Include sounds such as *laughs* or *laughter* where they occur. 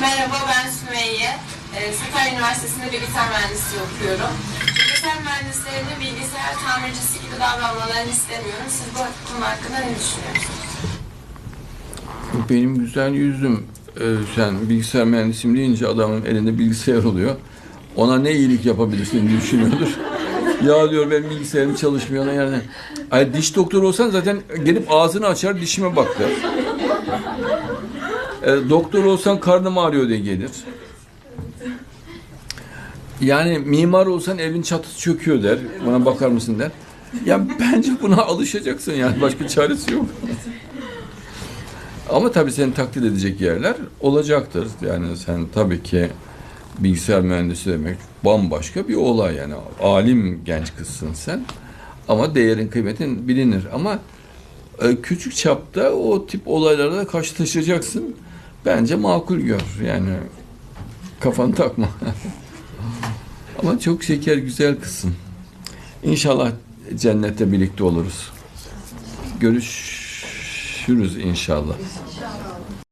Merhaba ben Sümeyye. Ee, Sakarya Üniversitesi'nde bilgisayar mühendisliği okuyorum. Bilgisayar mühendislerinin bilgisayar tamircisi gibi davranmalarını istemiyorum. Siz bu konu hakkında ne düşünüyorsunuz? Benim güzel yüzüm e, sen bilgisayar mühendisim deyince adamın elinde bilgisayar oluyor. Ona ne iyilik yapabilirsin diye düşünüyordur. *laughs* ya diyor benim bilgisayarım çalışmıyor yani. Ay diş doktoru olsan zaten gelip ağzını açar dişime bak der. E, doktor olsan karnım ağrıyor diye gelir. Yani mimar olsan evin çatısı çöküyor der. Bana bakar mısın der. Ya bence buna alışacaksın yani başka çaresi yok. Ama tabii seni takdir edecek yerler olacaktır. Yani sen tabii ki bilgisayar mühendisi demek bambaşka bir olay yani. Alim genç kızsın sen. Ama değerin kıymetin bilinir. Ama e, küçük çapta o tip olaylarla karşılaşacaksın. Bence makul gör. Yani kafanı takma. *laughs* Ama çok şeker güzel kızsın. İnşallah cennette birlikte oluruz. Görüşürüz inşallah.